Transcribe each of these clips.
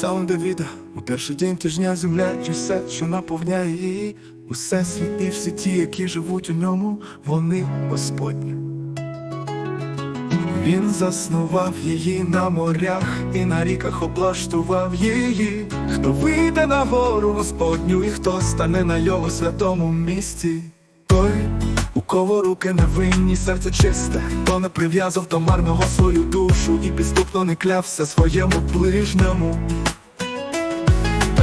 псалом Давіда, у перший день тижня земля і все, що наповняє її, усе світ і всі ті, які живуть у ньому, вони Господні. Він заснував її на морях і на ріках облаштував її. Хто вийде на гору Господню, і хто стане на його святому місці, той, у кого руки невинні, серце чисте, хто не прив'язав до марного свою душу і підступно не клявся своєму ближньому.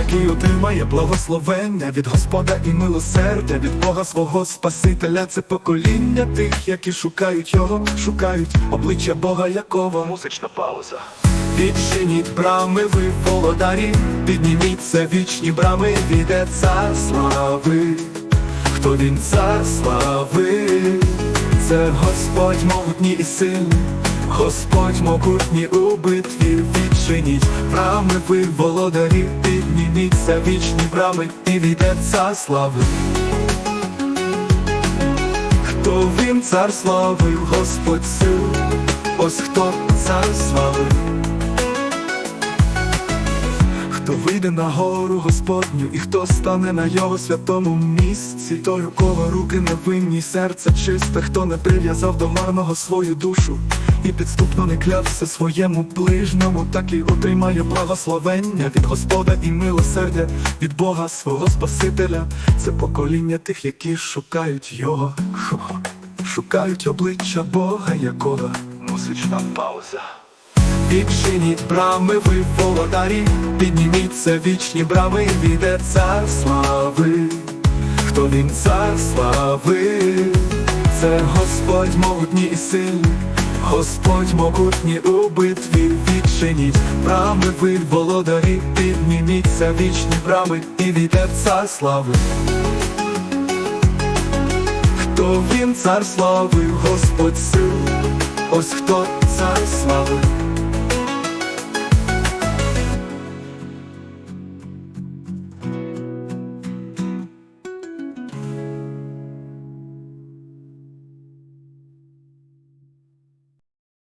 Такий отримає благословення від Господа і милосердя від Бога свого Спасителя. Це покоління тих, які шукають його, шукають обличчя Бога, якого музична пауза. Відчиніть брами, ви володарі, підніміться вічні брами, віде цар слави. Хто він цар слави? Це Господь могутній і сильний, Господь могутній у битві відчиніть брами, ви володарі, підніміться вічні брами і війдеться слави. Хто він цар славив, Господь сил, ось хто цар слави. Хто вийде на гору Господню, і хто стане на його святому місці, той, у кого руки невинні, серце чисте, хто не прив'язав до марного свою душу, і підступно не клявся своєму ближньому, так і отримає благословення від Господа і милосердя від Бога свого Спасителя. Це покоління тих, які шукають його, шукають обличчя Бога, якого музична пауза. Відчиніть брами, ви володарі, підніміться вічні брами, віде цар слави. Хто він цар слави? Це Господь могутній і сильний, Господь могутній у битві, відчиніть брами, ви володарі, підніміться вічні брами, і віде цар слави. Хто він цар слави, Господь сил, ось хто цар слави.